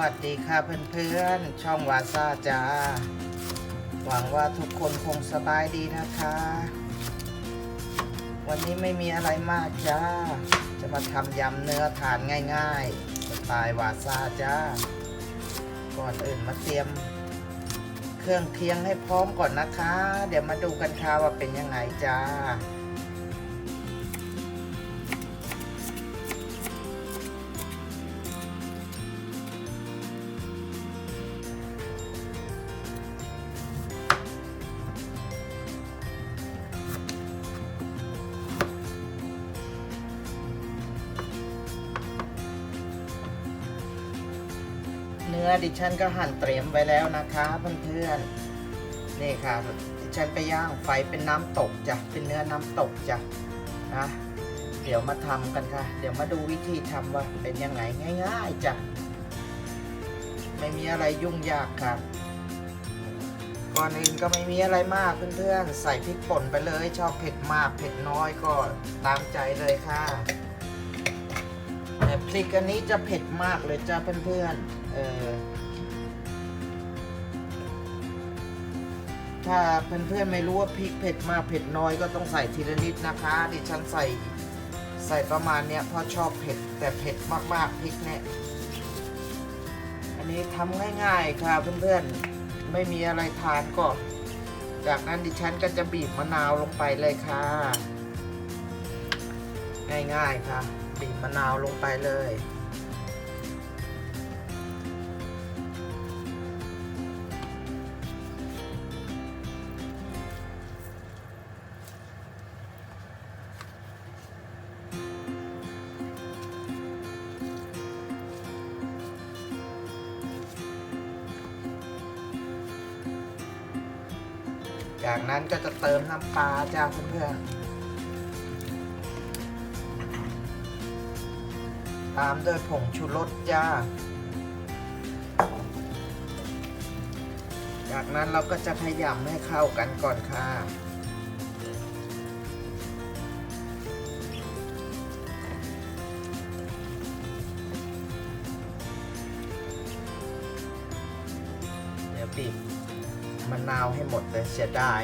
วัสดีค่ะเพื่อนๆ ช่องวาซาจ้า หวังว่าทุกคนคงสบายดีนะคะ วันนี้ไม่มีอะไรมากจ้า จะมาทำยำเนื้อทานง่ายๆสไตล์วาซาจ้า ก่อนอื่นมาเตรียม เครื่องเคียงให้พร้อมก่อนนะคะ เดี๋ยวมาดูกันค่ะว่าเป็นยังไงจ้า เนื้อดิฉันก็หั่นเตรียมไว้แล้วนะคะเพื่อนๆนี่ค่ะดิฉันไปย่างไฟเป็นน้ำตกจ้ะเป็นเนื้อน้ำตกจ้ะนะเดี๋ยวมาทำกันค่ะ เดี๋ยวมาดูวิธีทำว่าเป็นยังไงง่าย ๆจ้ะไม่มีอะไรยุ่งยากค่ะก่อนอื่นก็ไม่มีอะไรมากเพื่อนๆ ใส่พริกป่นไปเลย ชอบเผ็ดมากเผ็ดน้อยก็ตามใจเลยค่ะแต่พริกอันนี้จะเผ็ดมากเลยจ้าเพื่อนๆ เออถ้าเพื่อนๆไม่รู้ว่าพริกเผ็ดมากเผ็ดน้อยก็ต้องใส่ทีละนิดนะคะ ดิฉันใส่ใส่ประมาณเนี้ยเพราะชอบเผ็ดแต่เผ็ดมากๆพริกเนี่ยอันนี้ทำง่ายๆค่ะเพื่อนๆไม่มีอะไรทานก็ จากนั้นดิฉันก็จะบีบมะนาวลงไปเลยค่ะ ง่ายๆค่ะ บีบมะนาวลงไปเลย จากนั้นก็จะเติมน้ำปลาจ้าเพื่อนๆตามด้วยผงชูรสจ้า จากนั้นเราก็จะขยำให้เข้ากันก่อนค่ะเดี๋ยวบีบ มะนาวให้หมดเลยเสียดาย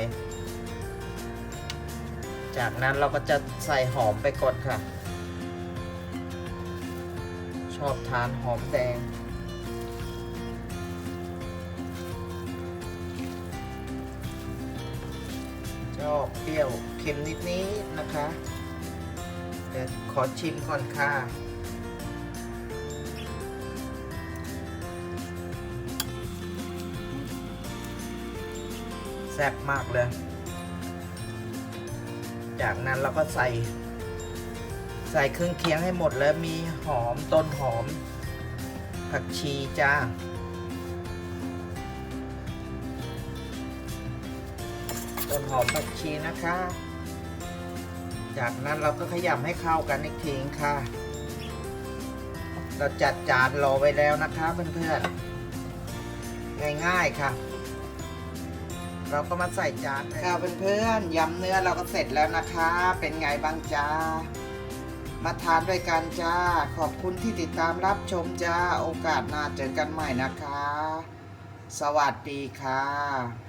จากนั้นเราก็จะใส่หอมไปก่อนค่ะ ชอบทานหอมแดง ชอบเปรี้ยวเค็มนิดๆนะคะ เดี๋ยวขอชิมก่อนค่ะ แซ่บมากเลย จากนั้นเราก็ใส่ ใส่เครื่องเคียงให้หมดแล้วมีหอมต้นหอม ผักชีจ้าต้นหอมผักชีนะคะ จากนั้นเราก็ขยำให้เข้ากันอีกทีค่ะ เราจัดจานรอไว้แล้วนะคะเพื่อนๆ ง่ายๆค่ะ เราก็มาใส่จานค่ะเพื่อนๆยำเนื้อเราก็เสร็จแล้วนะคะ เป็นไงบ้างจ้า มาทานด้วยกันจ้า ขอบคุณที่ติดตามรับชมจ้า โอกาสหน้าเจอกันใหม่นะคะ สวัสดีค่ะ